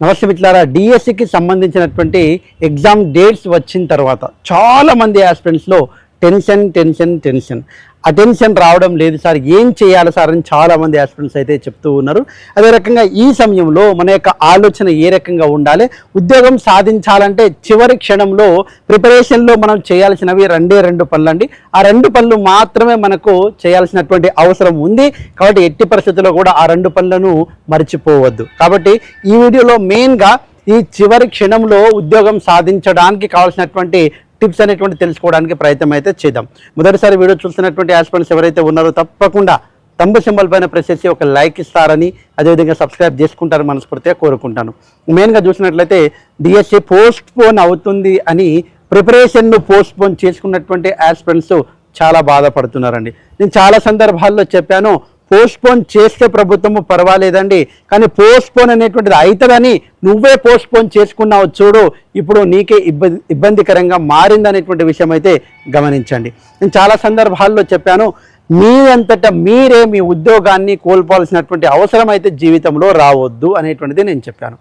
నమస్తే మిత్రులారా డిఎస్సికి సంబంధించినటువంటి ఎగ్జామ్ డేట్స్ వచ్చిన తర్వాత చాలా మంది ఆస్పిరెంట్స్లో టెన్షన్ టెన్షన్ టెన్షన్. అటెన్షన్ రావడం లేదు సార్. ఏం చేయాలి సార్ అని చాలా మంది ఆస్పిరెంట్స్ అయితే చెప్తూ ఉన్నారు. అదే రకంగా ఈ సమయంలో మన యొక్క ఆలోచన ఏ రకంగా ఉండాలి? ఉద్యోగం సాధించాలంటే చివరి క్షణంలో ప్రిపరేషన్లో మనం చేయాల్సినవి రెండే రెండు పనులు అండి. ఆ రెండు పనులు మాత్రమే మనకు చేయాల్సినటువంటి అవసరం ఉంది. కాబట్టి ఎట్టి పరిస్థితుల్లో కూడా ఆ రెండు పనులను మర్చిపోవద్దు. కాబట్టి ఈ వీడియోలో మెయిన్గా ఈ చివరి క్షణంలో ఉద్యోగం సాధించడానికి కావాల్సినటువంటి టిప్స్ అనేటువంటి తెలుసుకోవడానికి ప్రయత్నం అయితే చేద్దాం. మొదటిసారి వీడియో చూస్తున్నటువంటి యాస్పెంట్స్ ఎవరైతే ఉన్నారో తప్పకుండా తంబు సింబల్ పైన ప్రెస్ చేసి ఒక లైక్ ఇస్తారని అదేవిధంగా సబ్స్క్రైబ్ చేసుకుంటారని మనస్ఫూర్తిగా కోరుకుంటాను. మెయిన్గా చూసినట్లయితే డిఎస్సి పోస్ట్ పోన్ అవుతుంది అని ప్రిపరేషన్ను పోస్ట్ పోన్ చేసుకున్నటువంటి ఆస్పిరెంట్స్ చాలా బాధపడుతున్నారండి. నేను చాలా సందర్భాల్లో చెప్పాను పోస్ట్పోన్ చేస్తే ప్రభుత్వము పర్వాలేదండి. కానీ పోస్ట్పోన్ అనేటువంటిది అవుతుందని నువ్వే పోస్ట్పోన్ చేసుకున్నావు చూడు. ఇప్పుడు నీకే ఇబ్బంది ఇబ్బందికరంగా మారిందనేటువంటి విషయం అయితే గమనించండి. నేను చాలా సందర్భాల్లో చెప్పాను మీ అంతటా మీరే మీ ఉద్యోగాన్ని కోల్పోవాల్సినటువంటి అవసరం అయితే జీవితంలో రావద్దు అనేటువంటిది నేను చెప్పాను.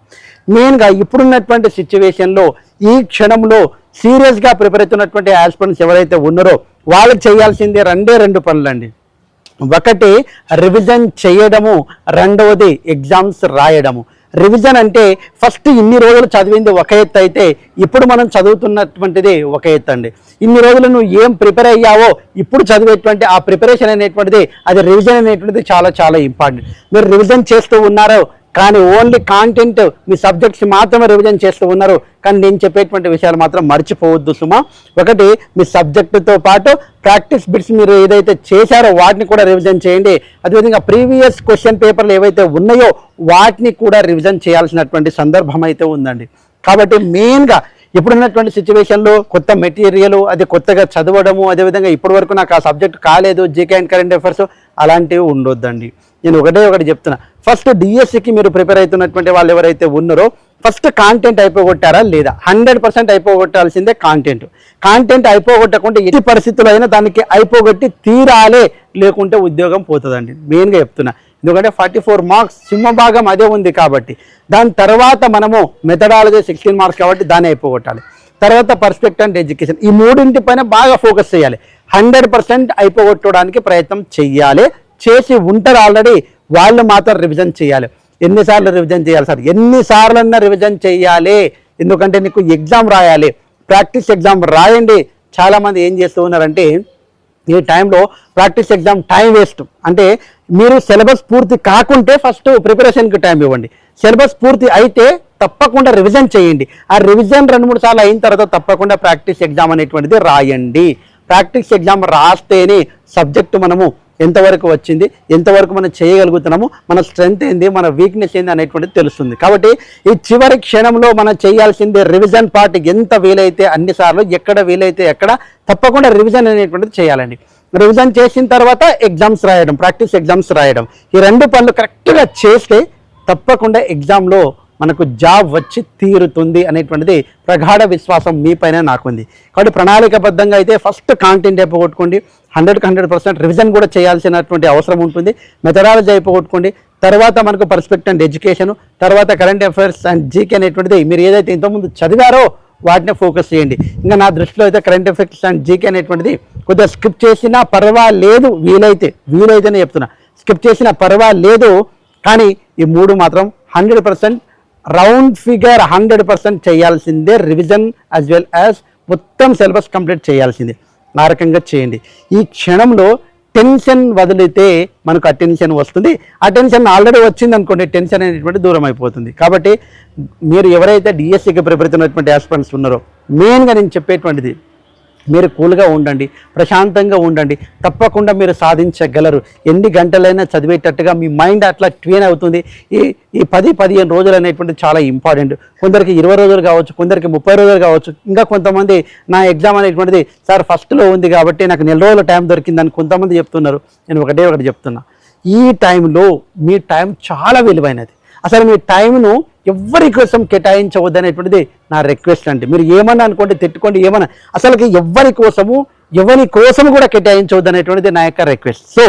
మెయిన్గా ఇప్పుడున్నటువంటి సిచ్యువేషన్లో ఈ క్షణంలో సీరియస్గా ప్రిపేర్ అవుతున్నటువంటి ఆస్పిరెంట్స్ ఎవరైతే ఉన్నారో వాళ్ళు చేయాల్సిందే రెండే రెండు పనులండి. ఒకటి రివిజన్ చేయడము రెండవది ఎగ్జామ్స్ రాయడము. రివిజన్ అంటే ఫస్ట్ ఇన్ని రోజులు చదివింది ఒక ఎత్తు అయితే ఇప్పుడు మనం చదువుతున్నటువంటిది ఒక ఎత్తు అండి. ఇన్ని రోజులు నువ్వు ఏం ప్రిపేర్ అయ్యావో ఇప్పుడు చదివేటువంటి ఆ ప్రిపరేషన్ అనేటువంటిది అది రివిజన్ అనేటువంటిది చాలా చాలా ఇంపార్టెంట్ మీరు రివిజన్ చేస్తూ ఉన్నారో కానీ ఓన్లీ కాంటెంట్ మీ సబ్జెక్ట్స్ మాత్రమే రివిజన్ చేస్తూ ఉన్నారు. కానీ నేను చెప్పేటువంటి విషయాలు మాత్రం మర్చిపోవద్దు సుమా. ఒకటి మీ సబ్జెక్టుతో పాటు ప్రాక్టీస్ బిట్స్ మీరు ఏదైతే చేశారో వాటిని కూడా రివిజన్ చేయండి. అదేవిధంగా ప్రీవియస్ క్వశ్చన్ పేపర్లు ఏవైతే ఉన్నాయో వాటిని కూడా రివిజన్ చేయాల్సినటువంటి సందర్భం అయితే ఉందండి. కాబట్టి మెయిన్గా ఇప్పుడున్నటువంటి సిచ్యువేషన్లో కొత్త మెటీరియల్ అది కొత్తగా చదవడము అదేవిధంగా ఇప్పటివరకు నాకు ఆ సబ్జెక్ట్ కాలేదు జీకే అండ్ కరెంట్ అఫైర్స్ అలాంటివి ఉండొద్దండి. నేను ఒకటే ఒకటి చెప్తున్నా. ఫస్ట్ డిఎస్సికి మీరు ప్రిపేర్ అవుతున్నటువంటి వాళ్ళు ఎవరైతే ఉన్నారో ఫస్ట్ కాంటెంట్ అయిపోగొట్టారా లేదా? హండ్రెడ్ పర్సెంట్ అయిపోగొట్టాల్సిందే కాంటెంట్ కాంటెంట్ అయిపోగొట్టకుండా ఎట్టి పరిస్థితుల్లో అయినా దానికి అయిపోగొట్టి తీరాలే లేకుంటే ఉద్యోగం పోతుందండి. మెయిన్గా చెప్తున్నా. ఎందుకంటే ఫార్టీ ఫోర్ మార్క్స్ సింహభాగం అదే ఉంది కాబట్టి దాని తర్వాత మనము మెథడాలజీ సిక్స్టీన్ మార్క్స్ కాబట్టి దాన్ని అయిపోగొట్టాలి. తర్వాత పర్స్పెక్ట్ అండ్ ఎడ్యుకేషన్ ఈ మూడింటి పైన బాగా ఫోకస్ చేయాలి. హండ్రెడ్ పర్సెంట్ అయిపోగొట్టడానికి ప్రయత్నం చెయ్యాలి. చేసి ఉంటారు ఆల్రెడీ వాళ్ళు మాత్రం రివిజన్ చేయాలి. ఎన్నిసార్లు రివిజన్ చేయాలి సార్? ఎన్నిసార్లన్నా రివిజన్ చేయాలి. ఎందుకంటే నీకు ఎగ్జామ్ రాయాలి. ప్రాక్టీస్ ఎగ్జామ్ రాయండి. చాలామంది ఏం చేస్తూ ఉన్నారంటే ఈ టైంలో ప్రాక్టీస్ ఎగ్జామ్ టైం వేస్ట్ అంటే మీరు సిలబస్ పూర్తి కాకుంటే ఫస్ట్ ప్రిపరేషన్కి టైం ఇవ్వండి. సిలబస్ పూర్తి అయితే తప్పకుండా రివిజన్ చేయండి. ఆ రివిజన్ రెండు మూడు సార్లు అయిన తర్వాత తప్పకుండా ప్రాక్టీస్ ఎగ్జామ్ అనేటువంటిది రాయండి. ప్రాక్టీస్ ఎగ్జామ్ రాస్తేనే సబ్జెక్టు మనము ఎంతవరకు వచ్చింది ఎంతవరకు మనం చేయగలుగుతున్నాము మన స్ట్రెంగ్త్ ఏంది మన వీక్నెస్ ఏంది అనేటువంటిది తెలుస్తుంది. కాబట్టి ఈ చివరి క్షణంలో మనం చేయాల్సింది రివిజన్ పార్ట్ ఎంత వీలైతే అన్నిసార్లు ఎక్కడ వీలైతే ఎక్కడ తప్పకుండా రివిజన్ అనేటువంటిది చేయాలండి. రివిజన్ చేసిన తర్వాత ఎగ్జామ్స్ రాయడం ప్రాక్టీస్ ఎగ్జామ్స్ రాయడం. ఈ రెండు పనులు కరెక్ట్గా చేస్తే తప్పకుండా ఎగ్జామ్లో మనకు జాబ్ వచ్చి తీరుతుంది అనేటువంటిది ప్రగాఢ విశ్వాసం మీ పైన నాకుంది. కాబట్టి ప్రణాళికబద్ధంగా అయితే ఫస్ట్ కాంటెంట్ అయిపోగొట్టుకోండి. హండ్రెడ్కి హండ్రెడ్ పర్సెంట్ రివిజన్ కూడా చేయాల్సినటువంటి అవసరం ఉంటుంది. మెథడాలజీ అయిపోగొట్టుకోండి. తర్వాత మనకు పర్స్పెక్ట్ అండ్ ఎడ్యుకేషన్ తర్వాత కరెంట్ అఫైర్స్ అండ్ జీకే అనేటువంటిది మీరు ఏదైతే ఇంతకుముందు చదివారో వాటిని ఫోకస్ చేయండి. ఇంకా నా దృష్టిలో అయితే కరెంట్ అఫైర్స్ అండ్ జీకే అనేటువంటిది కొద్దిగా స్కిప్ చేసినా పర్వాలేదు వీలైతే వీలైతేనే చెప్తున్నా. స్కిప్ చేసినా పర్వాలేదు కానీ ఈ మూడు మాత్రం hundred percent round figure hundred percent చేయాల్సిందే రివిజన్ యాజ్ వెల్ యాజ్ మొత్తం సిలబస్ కంప్లీట్ చేయాల్సిందే. ఆ రకంగా చేయండి. ఈ క్షణంలో టెన్షన్ వదిలితే మనకు అటెన్షన్ వస్తుంది. అటెన్షన్ ఆల్రెడీ వచ్చింది అనుకోండి టెన్షన్ అనేటువంటి దూరం అయిపోతుంది. కాబట్టి మీరు ఎవరైతే డిఎస్సికి ప్రిపేర్ అవుతున్నటువంటి ఆస్పిరెంట్స్ ఉన్నారో మెయిన్గా నేను చెప్పేటువంటిది మీరు కూల్గా ఉండండి ప్రశాంతంగా ఉండండి. తప్పకుండా మీరు సాధించగలరు. ఎన్ని గంటలైనా చదివేటట్టుగా మీ మైండ్ అట్లా ట్వీన్ అవుతుంది. ఈ ఈ పది పదిహేను రోజులు అనేటువంటి చాలా ఇంపార్టెంట్. కొందరికి ఇరవై రోజులు కావచ్చు కొందరికి ముప్పై రోజులు కావచ్చు ఇంకా కొంతమంది నా ఎగ్జామ్ అనేటువంటిది సార్ ఫస్ట్లో ఉంది కాబట్టి నాకు నెల రోజుల టైం దొరికిందని కొంతమంది చెప్తున్నారు. నేను ఒకటే ఒకటి చెప్తున్నా. ఈ టైంలో మీ టైం చాలా విలువైనది. అసలు మీ టైంను ఎవరి కోసం కేటాయించవద్దు అనేటువంటిది నా రిక్వెస్ట్ అండి. మీరు ఏమన్నా అనుకోండి తిట్టుకోండి ఏమన్నా. అసలుకి ఎవరి కోసము ఎవరి కోసము కూడా కేటాయించవద్దు అనేటువంటిది నా యొక్క రిక్వెస్ట్ సో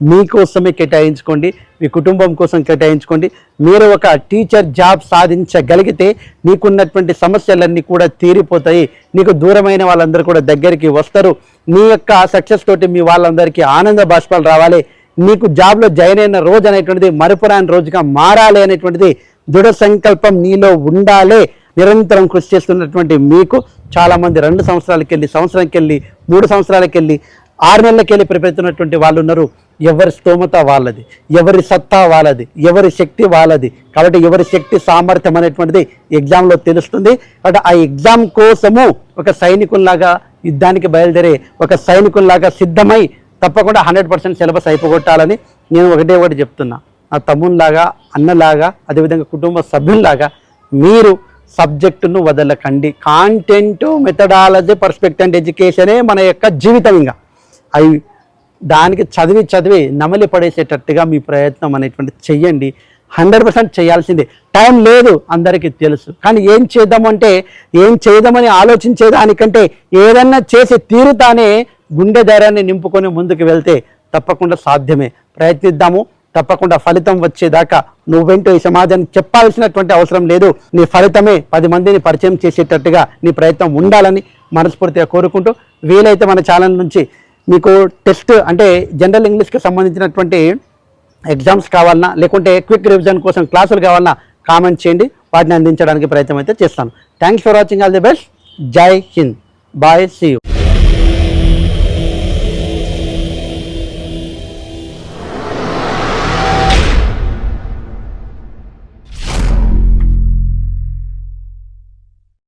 మీకోసమే కేటాయించుకోండి మీ కుటుంబం కోసం కేటాయించుకోండి. మీరు ఒక టీచర్ జాబ్ సాధించగలిగితే నీకున్నటువంటి సమస్యలన్నీ కూడా తీరిపోతాయి. నీకు దూరమైన వాళ్ళందరూ కూడా దగ్గరికి వస్తారు. నీ యొక్క సక్సెస్ తోటి మీ వాళ్ళందరికీ ఆనంద బాష్పాలు రావాలి. నీకు జాబ్లో జాయిన్ అయిన రోజు అనేటువంటిది మరపురాని రోజుగా మారాలి అనేటువంటిది దృఢ సంకల్పం నీలో ఉండాలే. నిరంతరం కృషి చేస్తున్నటువంటి మీకు చాలామంది రెండు సంవత్సరాలకి వెళ్ళి సంవత్సరానికి వెళ్ళి మూడు సంవత్సరాలకి వెళ్ళి ఆరు నెలలకి వెళ్ళి ప్రిపెడుతున్నటువంటి వాళ్ళు ఉన్నారు. ఎవరి స్తోమత వాళ్ళది ఎవరి సత్తా వాళ్ళది ఎవరి శక్తి వాళ్ళది. కాబట్టి ఎవరి శక్తి సామర్థ్యం అనేటువంటిది ఎగ్జామ్లో తెలుస్తుంది. కాబట్టి ఆ ఎగ్జామ్ కోసము ఒక సైనికుల్లాగా యుద్ధానికి బయలుదేరే ఒక సైనికుల్లాగా సిద్ధమై తప్పకుండా హండ్రెడ్ పర్సెంట్ సిలబస్ అయిపోగొట్టాలని నేను ఒకటే ఒకటి చెప్తున్నా. నా తమ్మునిలాగా అన్నలాగా అదేవిధంగా కుటుంబ సభ్యుల్లాగా మీరు సబ్జెక్టును వదలకండి. కాంటెంట్ మెథడాలజీ పర్స్పెక్ట్ అండ్ ఎడ్యుకేషనే మన యొక్క జీవితం ఇంకా. అవి దానికి చదివి చదివి నమలి పడేసేటట్టుగా మీ ప్రయత్నం అనేటువంటి చెయ్యండి. హండ్రెడ్ పర్సెంట్ చేయాల్సిందే. టైం లేదు అందరికీ తెలుసు. కానీ ఏం చేద్దామంటే ఏం చేద్దామని ఆలోచించేదానికంటే ఏదన్నా చేసి తీరుతానే గుండె ధైర్యాన్ని నింపుకొని ముందుకు వెళ్తే తప్పకుండా సాధ్యమే. ప్రయత్నిద్దాము. తప్పకుండా ఫలితం వచ్చేదాకా నువ్వెంటో ఈ సమాజానికి చెప్పాల్సినటువంటి అవసరం లేదు. నీ ఫలితమే పది మందిని పరిచయం చేసేటట్టుగా నీ ప్రయత్నం ఉండాలని మనస్ఫూర్తిగా కోరుకుంటూ వీలైతే మన ఛానల్ నుంచి మీకు టెస్ట్ అంటే జనరల్ ఇంగ్లీష్కి సంబంధించినటువంటి ఎగ్జామ్స్ కావాలన్నా లేకుంటే క్విక్ రివిజన్ కోసం క్లాసులు కావాలన్నా కామెంట్ చేయండి. వాటిని అందించడానికి ప్రయత్నం అయితే చేస్తాను. Thanks for watching all the best జై హింద్ బాయ్ సీ యూ